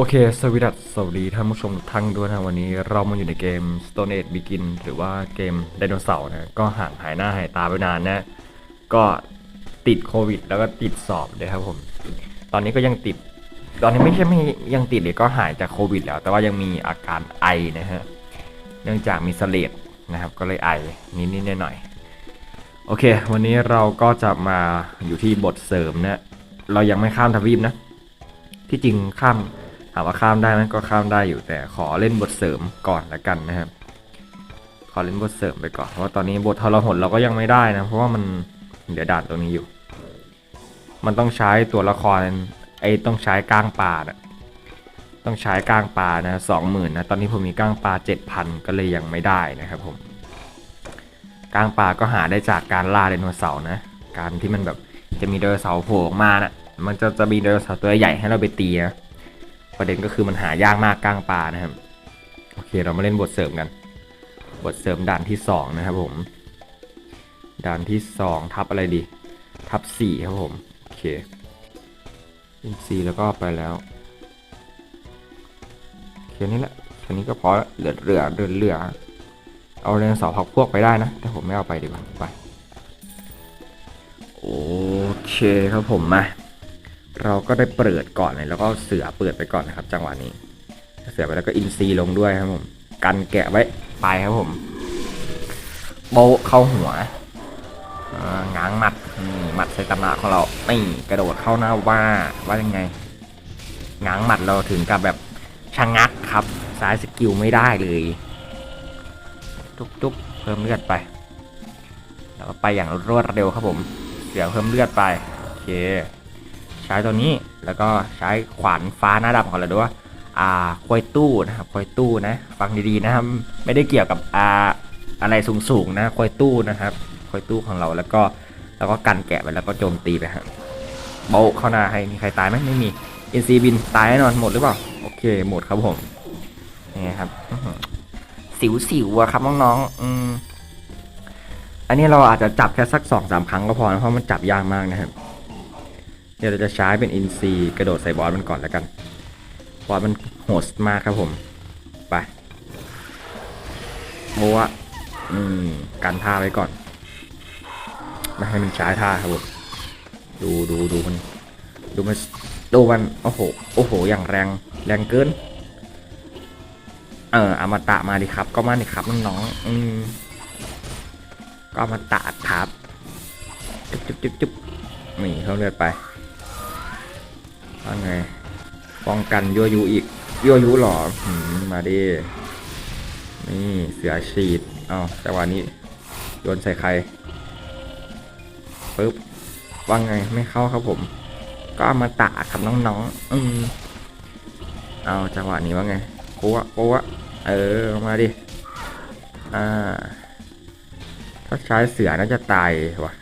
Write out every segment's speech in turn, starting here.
โอเค สวัสดีสวัสดีท่านผู้ชมทุกท่านด้วยนะวันนี้เรามาอยู่ในเกม Stone Age Begin หรือว่าเกมไดโนเสาร์นะ ก็ห่างหายหน้าหายตาไปนานนะ ก็ติดโควิด แล้วก็ติดสอบเลยครับผม ตอนนี้ก็ยังติด ตอนนี้ไม่ใช่ไม่ยังติดเลยก็หายจากโควิด แล้ว แต่ว่ายังมีอาการไอนะฮะ เนื่องจากมีเสลดนะครับ ก็เลยไอนิดๆหน่อยๆโอเค วันนี้เราก็จะมาอยู่ที่บทเสริมนะ เรายังไม่ข้ามทวีปนะ ที่จริงข้าม ถามว่าข้ามได้ไหมก็ข้ามได้อยู่แต่ขอเล่นบทเสริมก่อนละกันนะครับ ขอเล่นบทเสริมไปก่อนเพราะว่าตอนนี้บททรหดเราก็ยังไม่ได้นะเพราะว่ามันเดี๋ยวด่านตรงนี้อยู่ มันต้องใช้ตัวละครไอ้ต้องใช้ก้างปลานะต้องใช้ก้างปลานะสองหมื่นนะตอนนี้ผมมีก้างปลาเจ็ดพันก็เลยยังไม่ได้นะครับผมก้างปลาก็หาได้จากการล่าไดโนเสาร์นะ การที่มันแบบจะมีไดโนเสาร์โผล่ออกมาน่ะมันจะจะมีไดโนเสาร์ตัวใหญ่ให้เราไปตีนะ ประเด็นก็คือมันหายากมากกลางป่านะครับ โอเคเรามาเล่นบทเสริมกัน บทเสริมด่านที่สองนะครับผม ด่านที่สองทับอะไรดี ทับสี่ครับผม โอเคอินซีแล้วก็ไปแล้วโอเคนี่แหละแค่นี้ก็พอละเหลือเรือเดินเรือ เอาเรื่องสอบพักพวกไปได้นะ แต่ผมไม่เอาไปดีกว่าไป โอเคครับผมมา เราก็ได้เปิดก่อนเลย แล้วก็เสือเปิดไปก่อนนะครับ จังหวะนี้ เสือไปแล้วก็อินซีลงด้วยครับผมกันแกะไว้ไปครับผม โบเข้าหัวง้างหมัดนี่หมัดใส่ตำหนักของเรานี่กระโดดเข้าหน้าว่าว่ายังไงง้างหมัดเราถึงกับแบบชะงักครับสายสกิลไม่ได้เลยจุ๊บๆเพิ่มเลือดไป แล้วก็ไปอย่างรวดเร็วครับผม เสือเพิ่มเลือดไป โอเค ช้ตัวนี้แล้วก็ใช้ขวานฟ้าหน้าดำของเราด้วยว่าอ่าควยตู้นะครับควยตู้นะ ฟังดีๆนะครับไม่ได้เกี่ยวกับอ่าอะไรสูงๆนะควยตู้นะครับควยตู้ของเราแล้วก็แล้วก็กันแกะไปแล้วก็โจมตีไปฮะโบเข้าหน้าให้มีใครตายไหมไม่มีอินซีบินตายแน่นอนหมดหรือเปล่าโอเคหมดครับผมนี่ครับสิวๆอะครับน้องๆอืมอันนี้เราอาจจะจับแค่สักสองสามครั้งก็พอนะเพราะมันจับยากมากนะครับ เดี๋ยวเราจะใช้เป็นอินซีกระโดดใส่บอสมันก่อนแล้วกัน บอสมันโหดมากครับผม ไปโมวะอืมกันท่าไว้ก่อน ไม่ให้มันใช้ท่าครับผม ดูดูดูมัน ดูมันดูมัน โอ้โห โอ้โห อย่างแรง แรงเกิน เอออมตะมาดิครับ ก็มาดิครับน้องอืมก็อมตะครับ จุ๊บจุ๊บจุ๊บจุ๊บนี่เขาเลือดไป ว่าไง ป้องกันยั่วยุอีกยั่วยุหรอหมมาดิ นี่เสือฉีด เอาจังหวะนี้โยนใส่ใครปึ๊บว่าไงไม่เข้าครับผม ก็มาตะครับน้องๆ อืมเอาจังหวะนี้ว่าไงโป๊ะโป๊ะเออมาดิ อ่า ถ้าใช้เสือน่าจะตายว่ะ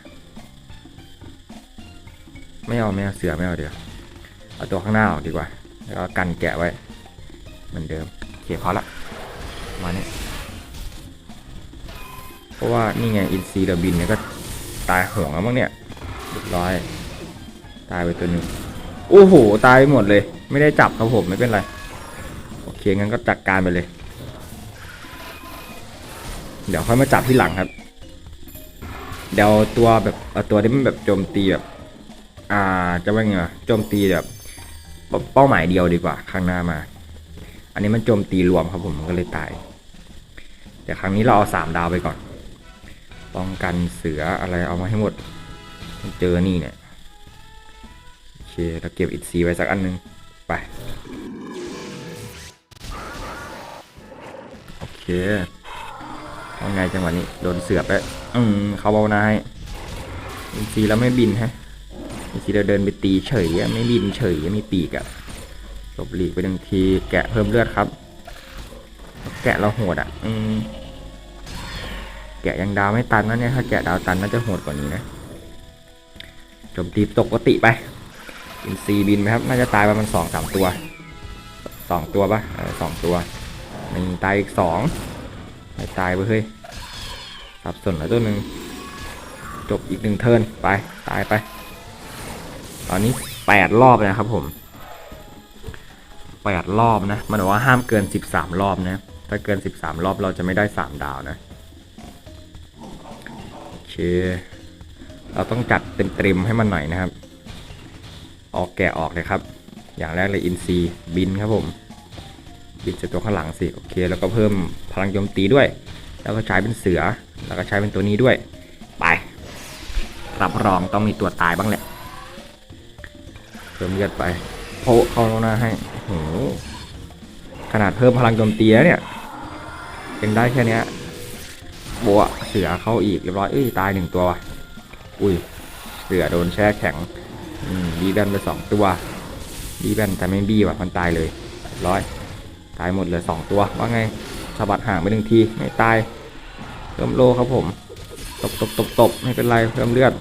ไม่เอาไม่เอาเสือไม่เอาเดี๋ยว เอาตัวข้างหน้าออกดีกว่า แล้วก็กันแกะไว้ เหมือนเดิมโอเคพอละ มาเนี่ยเพราะว่านี่ไงอินซีเดบินเนี่ยก็ตายห่วงแล้วมั้งเนี่ยเรียบร้อย ตายไปตัวหนึ่งโอ้โห ตายไปหมดเลย ไม่ได้จับครับผมไม่เป็นไร โอเคงั้นก็จัดการไปเลย เดี๋ยวค่อยมาจับที่หลังครับ เดี๋ยวตัวแบบเอาตัวที่มันแบบโจมตีแบบ อ่าจะว่าไงวะโจมตีแบบ เป้าหมายเดียวดีกว่า ข้างหน้ามา อันนี้มันโจมตีรวมครับผมมันก็เลยตาย แต่ครั้งนี้เราเอาสามดาวไปก่อน ป้องกันเสืออะไรเอามาให้หมด เจอนี่เนี่ยโอเคเราเก็บอิดซีไว้สักอันหนึงไปโอเคว่าไงจังหวะนี้โดนเสือไปอืมเขาเบาหนายอินซีแล้วไม่บินฮะ มีทีเราเดินไปตีเฉยไม่บินเฉยอะมีปีกอะหลบหลีกไปหนึ่งทีแกะเพิ่มเลือดครับ แกะเราโหดอะอืมแกะยังดาวไม่ตันนะเนี่ยถ้าแกะดาวตันน่าจะโหดกว่านี้นะโจมตีตกปกติไปอินซีบินไหมครับน่าจะตายประมาณสองสามตัวสองตัวปะเออสองตัวหนึ่งตายอีกสองไม่ตายไปเฮ้ยสับสนแล้วตัวหนึ่งจบอีกหนึ่งเทิร์นไปตายไป ตอนนี้แปดรอบเลยนะครับผมแปดรอบนะ มันบอกว่าห้ามเกินสิบสามรอบนะ ถ้าเกินสิบสามรอบเราจะไม่ได้สามดาวนะ โอเค เราต้องจัดเป็นต็มให้มันหน่อยนะครับ ออกแกะออกเลยครับ อย่างแรกเลยอินซีบินครับผม บินจากตัวข้างหลังสิ โอเค แล้วก็เพิ่มพลังโจมตีด้วย แล้วก็ใช้เป็นเสือ แล้วก็ใช้เป็นตัวนี้ด้วย ไป รับรองต้องมีตัวตายบ้างแหละ เพิ่มเลือดไปโพเข้าหน้าให้โอ้โหขนาดเพิ่มพลังโจมตีแล้วเนี่ยยังได้แค่นี้บัวเสือเข้าอีกเรียบร้อยเอ้ยตายหนึ่งตัวว่ะอุ้ยเสือโดนแช่แข็งบีแบนไปสองตัวบีแบนแต่ไม่บีว่ะมันตายเลยเรียบร้อยตายหมดเลยสองตัวว่าไงสะบัดห่างไปหนึ่งทีไม่ตายเพิ่มโลครับผม ตบตบตบตบไม่เป็นไรเพิ่มเลือด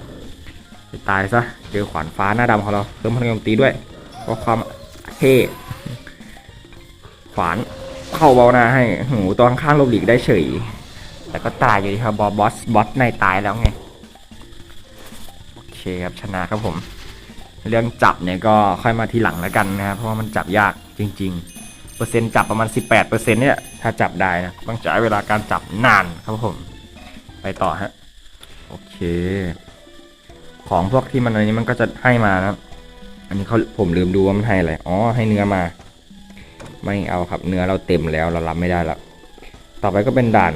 ตายซะ เจอขวานฟ้าหน้าดำของเราเพิ่มพลังโจมตีด้วย เพราะความเท่ขวานเข้าเบาหน้าให้หูตัวข้างๆลบหลีกได้เฉย แต่ก็ตายอยู่ดีครับบอสบอสบอสในตายแล้วไง โอเคครับชนะครับผม เรื่องจับเนี่ยก็ค่อยมาทีหลังแล้วกันนะครับเพราะว่ามันจับยากจริง ๆ เปอร์เซ็นต์จับประมาณ 18%เนี่ยถ้าจับได้นะต้องใช้เวลาการจับนานครับผม ไปต่อฮะ โอเค ของพวกที่มันอะไรนี้มันก็จะให้มานะอันนี้เขาผมลืมดูว่ามันให้อะไรอ๋อให้เนื้อมา ไม่เอาครับเนื้อเราเต็มแล้วเรารับไม่ได้แล้วต่อไปก็เป็นด่าน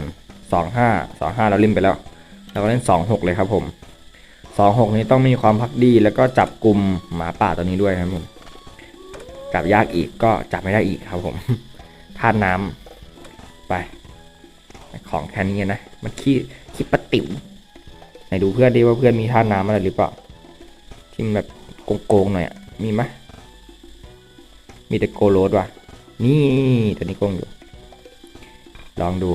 สองห้าสองห้าเราเล่นไปแล้วเราก็เล่นสองหกเลยครับผมสองหกนี้ต้องมีความพักดีแล้วก็จับกลุ่มหมาป่าตัวนี้ด้วยครับผมจับยากอีกก็จับไม่ได้อีกครับผมธาตุน้ำไป ของแค่นี้นะ มันขี้ขี้ปะติ๋ว นดูเพื่อนดิว่าเพื่อนมีธาตุน้ำอะไรหรือเปล่าที่มันแบบโกงๆหน่อยอะมีไหมมีแต่โกโรดว่ะ นี่ตัวนี้โกงอยู่ ลองดู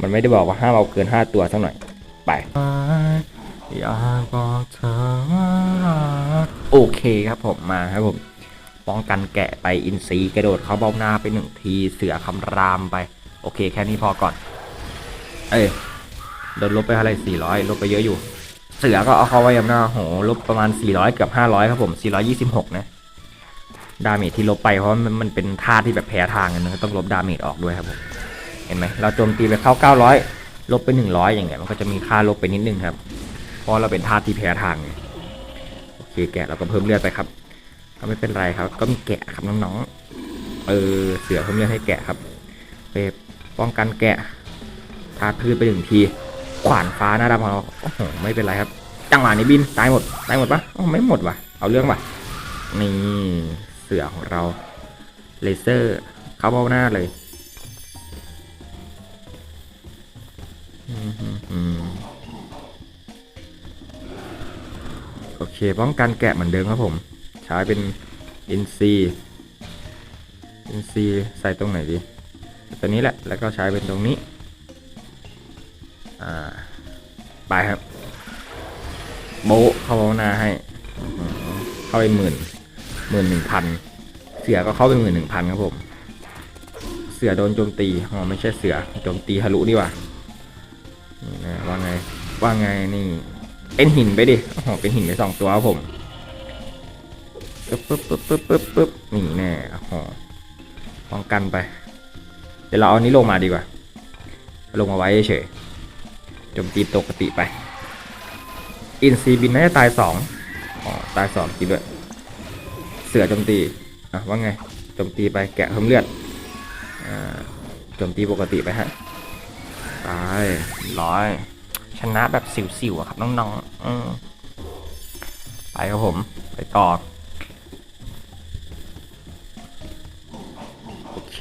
มันไม่ได้บอกว่าห้ามเอาเกินห้าตัวสักหน่อยไปอยากบอกเธอโอเคครับผมมาครับผมป้องกันแกะไปอินซีกระโดดเข้าเบ้าหน้าไปหนึ่งทีเสือคำรามไป โอเคแค่นี้พอก่อน เอ้ย โดนลบไปเท่าไหร่สี่ร้อยลบไปเยอะอยู่ เสือก็เอาเขาไว้ยำหน้าโหลบประมาณ400เกือบ500ครับผม426นะดาเมจที่ลบไปเพราะมันมันเป็นท่าที่แบบแพ้ทางกันนะต้องลบดาเมจออกด้วยครับผมเห็นไหมเราโจมตีไปเข้า900ลบไป100อย่างเงี้ยมันก็จะมีค่าลบไปนิดนึงครับเพราะเราเป็นท่าที่แพ้ทางไงโอเคแกะเราก็เพิ่มเลือดไปครับ ก็ไม่เป็นไรครับ ก็มีแกะครับน้องๆเออเสือเพิ่มเลือดให้แกะครับไปป้องกันแกะทาพืชไปหนึ่งที ขวานฟ้าหน้าดำของเราโอ้โหไม่เป็นไรครับ จังหวะนี้บินตายหมดตายหมดปะอ๋อไม่หมดว่ะ เอาเรื่องว่ะนี่เสือของเราเลเซอร์เข้าเบ้าหน้าเลยอืมอืมอืมโอเคป้องกันแกะเหมือนเดิมครับผม ใช้เป็นอินซีอินซีใส่ตรงไหนดี ตัวนี้แหละแล้วก็ใช้เป็นตรงนี้ อ่า ไปครับโบเข้าหน้าให้ เข้าไปหมื่นหมื่นหนึ่งพันเสือก็เข้าไปหมื่นหนึ่งพันครับผม เสือโดนโจมตีอ๋อไม่ใช่เสือโจมตีทะลุนี่ว่านี่นะว่าไงว่าไงนี่เป็นหินไปดิอ้โหเป็นหินไปสองตัวครับผมปึ๊บปึ๊บปึ๊บปึ๊บปึ๊บปึ๊บนี่แน่อ้โหป้องกันไป เดี๋ยวเราเอานี้ลงมาดีกว่า ลงมาไว้เฉย จมตีปกติไป อินซีบินน่าจะตายสองอ๋อตายสองจริงด้วย เสือโจมตีอะว่าไงโจมตีไปแกะเพิ่มเลือดอ่าโจมตีปกติไปฮะตายร้อยชนะแบบสิวๆอะครับน้องๆอืมไปครับผม ไปต่อโอเค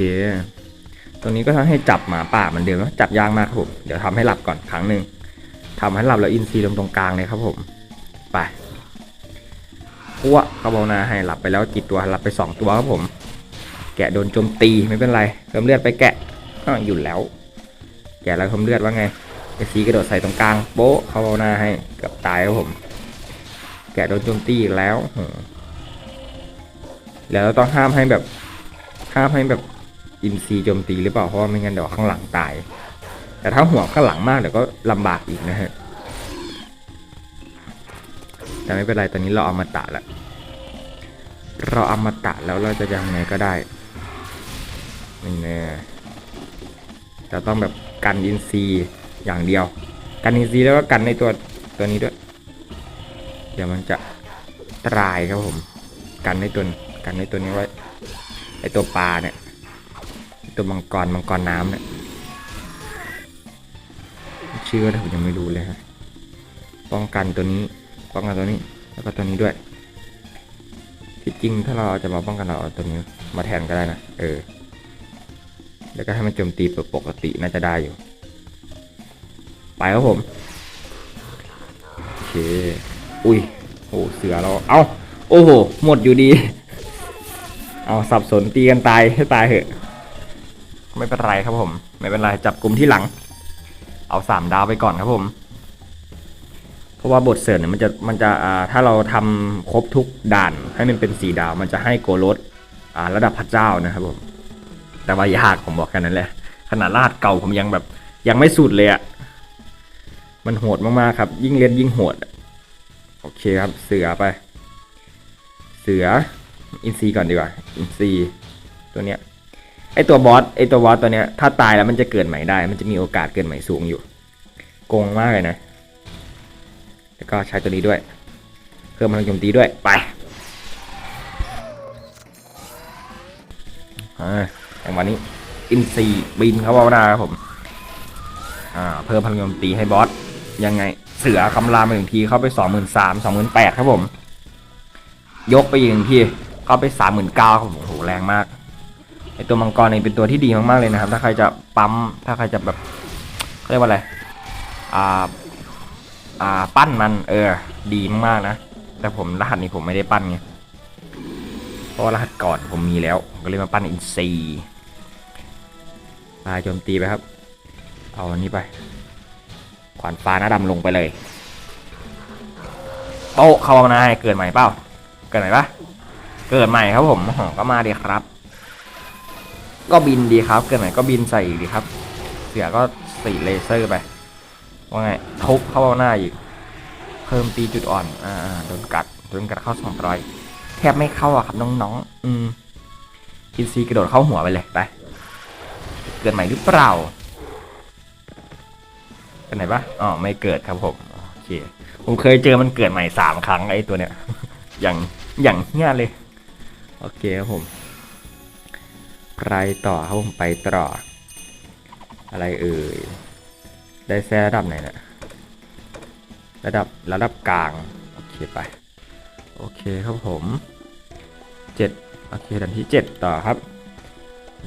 ตรงนี้ก็ทำให้จับหมาป่าเหมือนเดิมนะจับยากมากครับผมเดี๋ยวทำให้หลับก่อนครั้งหนึ่งทำให้หลับแล้วอินซีลงตรงกลางเลยครับผมไปพัวเขาบอกนาให้หลับไปแล้วกี่ตัวหลับไปสองตัวครับผม แกะโดนโจมตีไม่เป็นไรเพิ่มเลือดไปแกะอ้าวหยุดแล้ว แกะแล้วเพิ่มเลือดว่าไงไอซีกระโดดใส่ตรงกลางโป๊ะเขาบอกนาให้เกือบตายครับผม แกะโดนโจมตีอีกแล้วแล้วเราต้องห้ามให้แบบห้ามให้แบบ อินซีโจมตีหรือเปล่าเพราะว่าไม่งั้นเดี๋ยวข้างหลังตาย แต่ถ้าห่วข้างหลังมากเดี๋ยวก็ลำบากอีกนะฮะแต่ไม่เป็นไรตอนนี้เราเอามาตะแล้วเราเอามาตะแล้วเราจะยังไงก็ได้นี่แน่จะต้องแบบกันอินซีอย่างเดียว กันอินซีแล้วก็กันในตัวตัวนี้ด้วย เดี๋ยวมันจะตรายครับผม กันในตัวกันในตัวนี้ไว้ไอตัวปลาเนี่ย ตัวมังกรมังกรน้ำเนี่ยชื่ออะไรผมยังไม่รู้เลยฮะป้องกันตัวนี้ป้องกันตัวนี้แล้วก็ตัวนี้ด้วยที่จริงถ้าเราจะมาป้องกันเราเอาตัวนี้มาแทนก็ได้นะเออแล้วก็ให้มันโจมตีปกติน่าจะได้อยู่ ไปครับผมโอเคอุ้ยโอ้เสือเราเอาโอ้โหหมดอยู่ดี เอาสับสนตีกันตายให้ตายเหอะ ไม่เป็นไรครับผม ไม่เป็นไรจับกลุ่มที่หลัง เอาสามดาวไปก่อนครับผม เพราะว่าบทเสริมเนี่ยมันจะมันจะอ่าถ้าเราทำครบทุกด่านให้มันเป็นสีดาว มันจะให้โกลดอ่าระดับพระเจ้านะครับผม แต่ว่ายากผมบอกแค่นั้นแหละขนาดลาดเก่าผมยังแบบยังไม่สุดเลยอะมันโหดมากๆครับ ยิ่งเล่นยิ่งโหดโอเคครับ เสือไป เสืออินซีก่อนดีกว่า อินซีตัวเนี้ย ไอตัวบอสไอตัวบอสตัวเนี้ยถ้าตายแล้วมันจะเกิดใหม่ได้ มันจะมีโอกาสเกิดใหม่สูงอยู่โกงมากเลยนะแล้วก็ใช้ตัวนี้ด้วย เพิ่มพลังโจมตีด้วยไปอ่าอย่างวันนี้อินซีบินเขาว่าหน้ครับผมอ่าเพิ่มพลังโจมตีให้บอสยังไงเสือคำรามไปหนึ่งทีเข้าไปสองหมื่นสามสองหมื่นแปดครับผม ยกไปอีกหนึ่งทีเข้าไปสามหมื่นเก้าครับผมโหแรงมาก ไอตัวมังกรเองเป็นตัวที่ดีมากๆเลยนะครับ ถ้าใครจะปั๊ม ถ้าใครจะแบบเขาเรียกว่าอะไร อ่า อ่า ปั้นมัน เออ ดีมากๆนะ แต่ผมรหัสนี้ผมไม่ได้ปั้นไง เพราะว่ารหัสก่อนผมมีแล้ว ก็เลยมาปั้นอินซีปลาโจมตีไปครับ เอาอันนี้ไป ขวานฟ้าหน้าดำลงไปเลยโป๊ะเข้ามานายเกิดใหม่เปล่า เกิดใหม่ปะเกิดใหม่ครับผมก็มาดีครับ ก็บินดีครับ เกิดใหม่ก็บินใส่อีกดีครับ เสียก็สีเลเซอร์ไป ว่าไงทุบเข้าหน้าอีก เพิ่มตีจุดอ่อน อ่าโดนกัด โดนกัดเข้าสองรอยแทบไม่เข้าอะครับน้องๆ อืมอินซีกระโดดเข้าหัวไปเลยไป เกิดใหม่หรือเปล่าเป็นไหนปะอ๋อไม่เกิดครับผมโอเคผมเคยเจอมันเกิดใหม่สามครั้งไอ้ตัวเนี้ย อย่างอย่างเงี้ยเลย โอเคครับผม ไปต่อครับผมไปต่อ อะไรเอ่ย ได้แซ่ระดับไหนเนะี่ยระดับระดับกลาง โอเคไป โอเคครับผมเจ็ดโอเคดันที่เจ็ดต่อครับ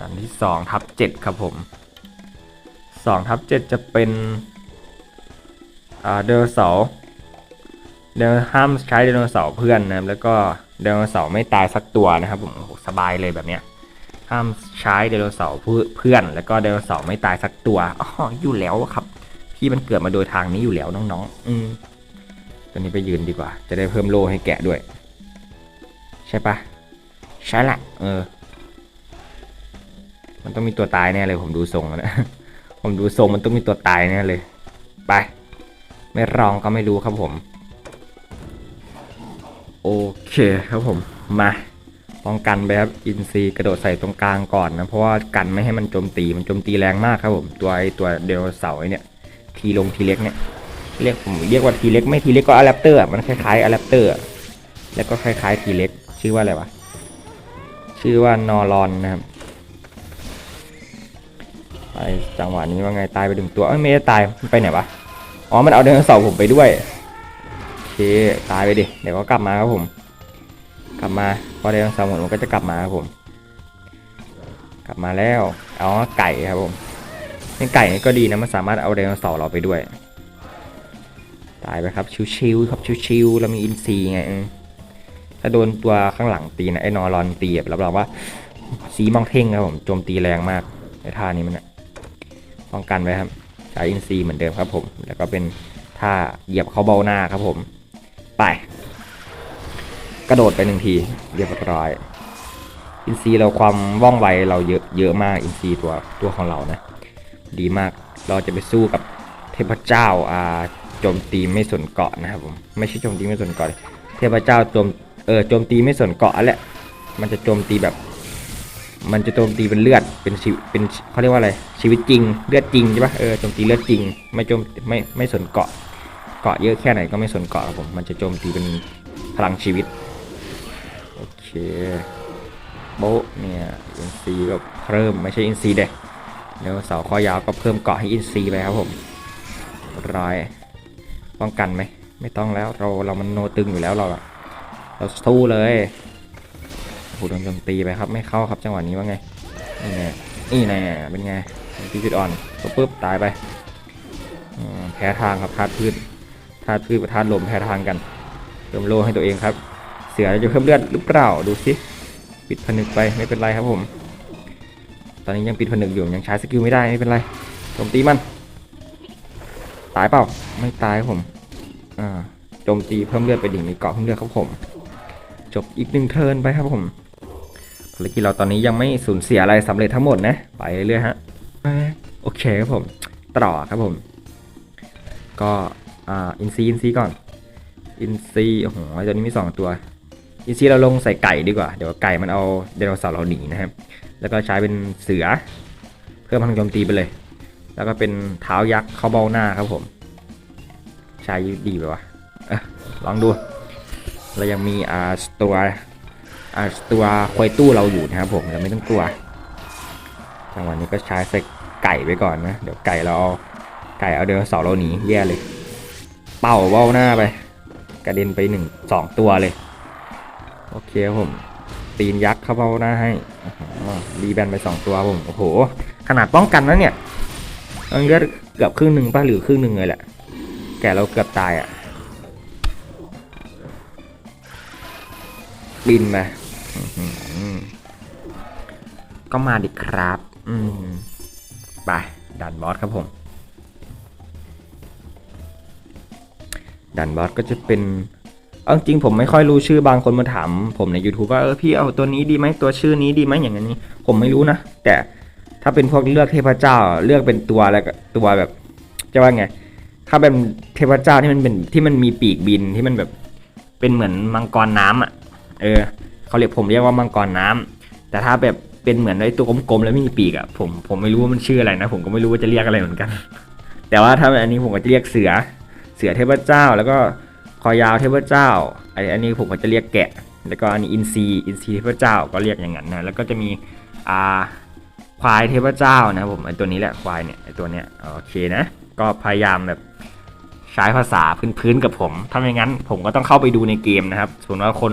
ดันที่สองทับเจ็ดครับผมสองทับเจ็ดจะเป็นอ่าเดโนเสาร์เดนห้ามใช้ไดโนเสาร์เพื่อนนะครับแล้วก็ไดโนเสาร์ไม่ตายสักตัวนะครับผมโอ้สบายเลยแบบเนี้ย ห้ามใช้ไดโนเสาร์เพื่อน แล้วก็ไดโนเสาร์ไม่ตายสักตัวอ๋ออยู่แล้วครับ พี่มันเกิดมาโดยทางนี้อยู่แล้วน้องๆ อืมตัวนี้ไปยืนดีกว่า จะได้เพิ่มโล่ให้แกะด้วย ใช่ปะใช่แหละเออ มันต้องมีตัวตายแน่เลยผมดูทรงแล้วนะผมดูทรงมันต้องมีตัวตายแน่เลย ไป ไม่ลองก็ไม่รู้ครับผม โอเคครับผมมา ป้องกันไปครับอินซีกระโดดใส่ตรงกลางก่อนนะเพราะว่ากันไม่ให้มันโจมตีมันโจมตีแรงมากครับผมตัวไอตัวเดลเสาร์เนี่ยทีลงทีเล็กเนี่ยเรียกผมเรียกว่าทีเล็กไม่ทีเล็กก็อะแรปเตอร์มันคล้ายๆอะแรปเตอร์แล้วก็คล้ายๆทีเล็กชื่อว่าอะไรวะชื่อว่านอรอนนะครับไปจังหวะนี้ว่าไงตายไปหนึ่งตัวเอ้ยไม่ได้ตายมันไปไหนวะอ๋อมันเอาไดโนเสาร์ผมไปด้วยโอเคตายไปดิเดี๋ยวก็กลับมาครับผม กลับมาพอไดโนเสาร์หมดมันก็จะกลับมาครับผม กลับมาแล้วเอ๋อไก่ครับผมเป็นไก่นี่ก็ดีนะมันสามารถเอาไดโนเสาร์เราไปด้วย ตายไปครับชิวๆครับชิวๆเรามีอินซีไงถ้าโดนตัวข้างหลังตีนะไอ้นอรอนตีแบบรับรองว่าสีมองเท่งครับผมโจมตีแรงมากไอ้ท่านี้มันนะป้องกันไว้ครับใช้อินซีเหมือนเดิมครับผม แล้วก็เป็นท่าเหยียบเขาเบ้าหน้าครับผม ไป ระโดดไปหนึ่งที เรียบร้อย อินซีเราความว่องไวเราเยอะเยอะมากอินซีตัวตัวของเรานะ ดีมากเราจะไปสู้กับเทพเจ้าอ่าโจมตีไม่สนเกาะนะครับผมไม่ใช่โจมตีไม่สนเกาะเทพเจ้าโจมเออโจมตีไม่สนเกาะแหละมันจะโจมตีแบบ มันจะโจมตีเป็นเลือดเป็นชีวิตเป็นเขาเรียกว่าอะไรชีวิตจริงเลือดจริงใช่ปะเออโจมตีเลือดจริง ไม่โจมไม่ไม่สนเกาะเกาะเยอะแค่ไหนก็ไม่สนเกาะครับผมมันจะโจมตีเป็นพลังชีวิต โอเคโบเนี่ยอินซีก็เพิ่มไม่ใช่อินซีเด็กเดี๋ยวเสาคอยาวก็เพิ่มเกาะให้อินซีไปครับผมร้อยป้องกันไหมไม่ต้องแล้วเราเรามันโนตึงอยู่แล้วเราเราสู้เลยโอ้โหโดนโจมตีไปครับไม่เข้าครับจังหวะนี้ว่าไงนี่ไงนี่แน่เป็นไงตีจุดอ่อนปุ๊บปุ๊บตายไปแพ้ทางครับธาตุพืชธาตุพืชกับธาตุลมแพ้ทางกันเพิ่มโลให้ตัวเองครับ สือจะเพิ่มเลือดหรือเปล่าดูสิปิดผนึกไปไม่เป็นไรครับผม ตอนนี้ยังปิดผนึกอยู่ยังใช้สกิลไม่ได้ไม่เป็นไรโจมตีมัน ตายเปล่าไม่ตายครับผมอ่าโจมตีเพิ่มเลือดไปดิ่งมีเกาะเพิ่มเลือดครับผม จบอีกหนึ่งเทิร์นไปครับผมภารกิจเราตอนนี้ยังไม่สูญเสียอะไรสำเร็จทั้งหมดนะ ไปเรื่อยๆฮะโอเคครับผมต่อครับผม ก็อ่าอินซีอินซีก่อน อินซีโอ้โหตอนนี้มีสองตัว อินซีเราลงใส่ไก่ดีกว่า เดี๋ยวไก่มันเอาไดโนเสาร์เราหนีนะครับ แล้วก็ใช้เป็นเสือ เพิ่มพลังโจมตีไปเลย แล้วก็เป็นเท้ายักษ์เข้าเบ้าหน้าครับผม ใช้ดีไปวะอะลองดู เรายังมีอ่าตัวอ่าตัวควายตู้เราอยู่นะครับผม เราไม่ต้องกลัวจังหวะนี้ก็ใช้ใส่ไก่ไปก่อนนะ เดี๋ยวไก่เราเอาไก่เอาเดี๋ยวเสาร์เราหนีแย่เลย เป่าเบ้าหน้าไป กระเด็นไปหนึ่งสองตัวเลย โอเคครับผมตีนยักษ์เข้าเบ้าหน้าให้อ๋อรีแบนไปสองตัวผมโอ้โห ขนาดป้องกันนะเนี่ยมันเลือดเกือบครึ่งหนึ่งป่ะหรือครึ่งหนึ่งเลยแหละ แกเราเกือบตายอะบินมาก็มาดิครับ อืมไปดันบอสครับผม ดันบอสก็จะเป็น เอาจริงผมไม่ค่อยรู้ชื่อบางคนมาถาม ผมใน YouTube ว่าเออพี่เอาตัวนี้ดีไหมตัวชื่อนี้ดีไหมอย่างนี้ ผมไม่รู้นะ แต่ถ้าเป็นพวกเลือกเทพเจ้า เลือกเป็นตัวแล้วก็ตัวแบบจะว่าไง ถ้าเป็นเทพเจ้าที่มันเป็นที่มันมีปีกบินที่มันแบบเป็นเหมือนมังกรน้ำอะ เออเขาเรียกผมเรียกว่ามังกรน้ำแต่ถ้าแบบเป็นเหมือนไอ้ตัวกลมๆแล้วไม่มีปีกอะผมผมไม่รู้ว่ามันชื่ออะไรนะ ผมก็ไม่รู้ว่าจะเรียกอะไรเหมือนกัน แต่ว่าถ้าอันนี้ผมก็จะเรียกเสือเสือเทพเจ้าแล้วก็ อยาวเทพเจ้าไออันนี้ผมก็จะเรียกแกะ แล้วก็อันนี้อินซีอินซีเทพเจ้าก็เรียกอย่างนั้นนะแล้วก็จะมีอ่าควายเทพเจ้านะผมไอตัวนี้แหละควายเนี่ยไอตัวเนี้ยโอเคนะ ก็พยายามแบบใช้ภาษาพื้นๆกับผมถ้าไม่งั้นผมก็ต้องเข้าไปดูในเกมนะครับส่วนว่าคน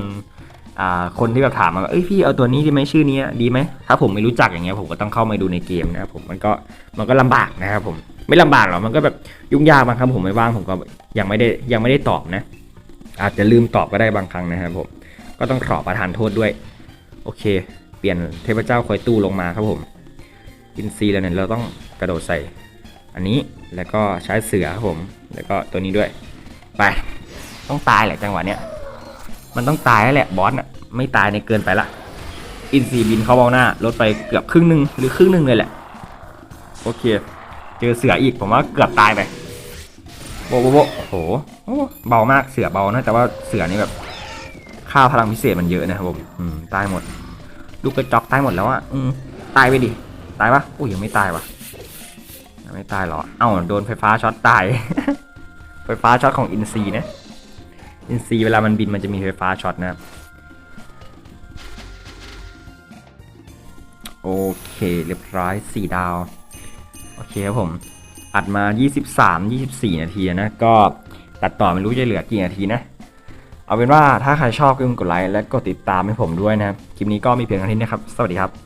อ่าคนที่แบบถามมาเอ้ยพี่เอาตัวนี้ดีไหมชื่อนี้ดีไหมถ้าผมไม่รู้จักอย่างเงี้ยผมก็ต้องเข้ามาดูในเกมนะครับผมมันก็มันก็ลำบากนะครับผมไม่ลำบากหรอกมันก็แบบยุ่งยากบางครั้งผมไม่ว่างผมก็ยังไม่ได้ยังไม่ได้ตอบนะ อาจจะลืมตอบก็ได้บางครั้งนะครับผม ก็ต้องขอประทานโทษด้วย โอเค เปลี่ยนเทพเจ้าคอยตู้ลงมาครับผม อินซีแล้วเนี่ยเราต้องกระโดดใส่ อันนี้แล้วก็ใช้เสือครับผม แล้วก็ตัวนี้ด้วย ไป ต้องตายแหละจังหวะเนี้ย มันต้องตายแล้วแหละบอสอะ ไม่ตายในเกินไปละ อินซีบินเข้าเบ้าหน้าลดไปเกือบครึ่งหนึ่งหรือครึ่งหนึ่งเลยแหละ โอเค เจอเสืออีกผมว่าเกือบตายไป โอ้โหโอ้เบามากเสือเบานะแต่ว่าเสือนี่แบบค่าพลังพิเศษมันเยอะนะครับผมอืมตายหมด ลูกกระจอกตายหมดแล้วอะอืมตายไปดิตายปะอุ้ยยังไม่ตายวะไม่ตายหรอเอ้าโดนไฟฟ้าช็อตตาย ไฟฟ้าช็อตของอินซีนะอินซีเวลามันบินมันจะมีไฟฟ้าช็อตนะครับโอเคเรียบร้อย4ดาว โอเคครับผม อัดมา 23 24 นาทีนะ ก็ตัดต่อไม่รู้จะเหลือกี่นาทีนะ เอาเป็นว่าถ้าใครชอบก็กดไลค์และกดติดตามให้ผมด้วยนะ คลิปนี้ก็มีเพียงเท่านี้นะครับ สวัสดีครับ